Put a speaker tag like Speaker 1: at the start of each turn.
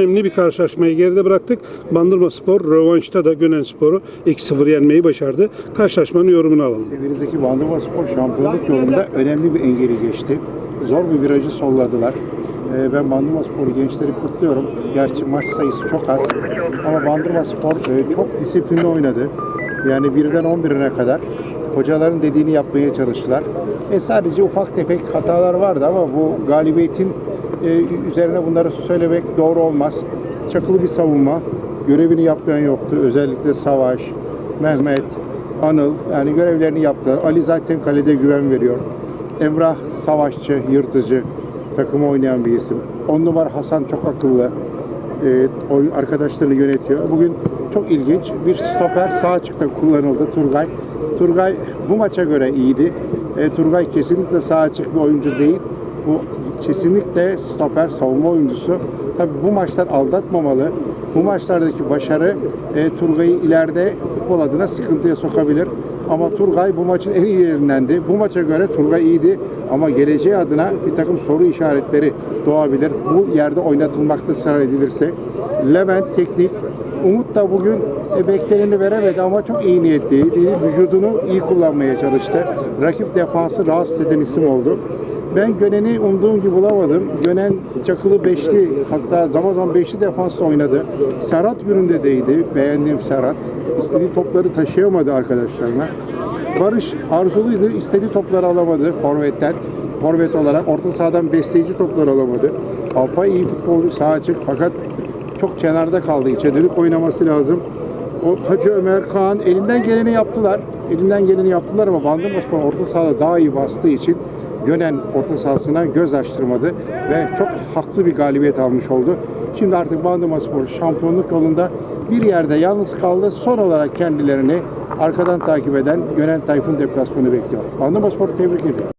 Speaker 1: Önemli bir karşılaşmayı geride bıraktık. Bandırma Spor rövanşta da Gönen Spor'u 2-0 yenmeyi başardı. Karşılaşmanın yorumunu alalım.
Speaker 2: Çevrenizdeki Bandırma Spor şampiyonluk yolunda önemli bir engeli geçti. Zor bir virajı solladılar. Ee, ben Bandırma Spor gençleri kutluyorum. Gerçi maç sayısı çok az. Ama Bandırma Spor e, çok disiplinli oynadı. Yani birden 11'ine kadar hocaların dediğini yapmaya çalıştılar. E sadece ufak tefek hatalar vardı ama bu galibiyetin e, üzerine bunları söylemek doğru olmaz. Çakılı bir savunma. Görevini yapmayan yoktu. Özellikle Savaş, Mehmet, Anıl yani görevlerini yaptılar. Ali zaten kalede güven veriyor. Emrah savaşçı, yırtıcı, takımı oynayan bir isim. On numara Hasan çok akıllı. E, arkadaşlarını yönetiyor. Bugün çok ilginç bir stoper sağ açıkta kullanıldı Turgay. Turgay bu maça göre iyiydi. E, Turgay kesinlikle sağ açık bir oyuncu değil. Bu kesinlikle stoper savunma oyuncusu. Tabii bu maçlar aldatmamalı. Bu maçlardaki başarı e, Turgay'ı ileride futbol adına sıkıntıya sokabilir. Ama Turgay bu maçın en iyilerindendi. Bu maça göre Turgay iyiydi ama geleceği adına bir takım soru işaretleri doğabilir. Bu yerde oynatılmakta ısrar edilirse. Levent teknik, Umut da bugün e, bekleneni veremedi ama çok iyi niyetliydi. Vücudunu iyi kullanmaya çalıştı. Rakip defansı rahatsız eden isim oldu. Ben Gönen'i umduğum gibi bulamadım. Gönen çakılı beşli hatta zaman zaman beşli defansla oynadı. Serhat yönündeydi. Beğendiğim Serhat. İstediği topları taşıyamadı arkadaşlarına. Barış arzuluydu. istediği topları alamadı forvetten. Forvet olarak orta sahadan besleyici toplar alamadı. Alpay iyi futbolcu sağ açık fakat çok kenarda kaldı. İçe dönüp oynaması lazım. O Hacı Ömer Kaan elinden geleni yaptılar. Elinden geleni yaptılar ama Bandırma Spor orta sahada daha iyi bastığı için Gönen orta sahasına göz açtırmadı ve çok haklı bir galibiyet almış oldu. Şimdi artık Bandırma Spor şampiyonluk yolunda bir yerde yalnız kaldı. Son olarak kendilerini arkadan takip eden Gönen Tayfun deplasmanı bekliyor. Bandırma Spor'u tebrik ediyorum.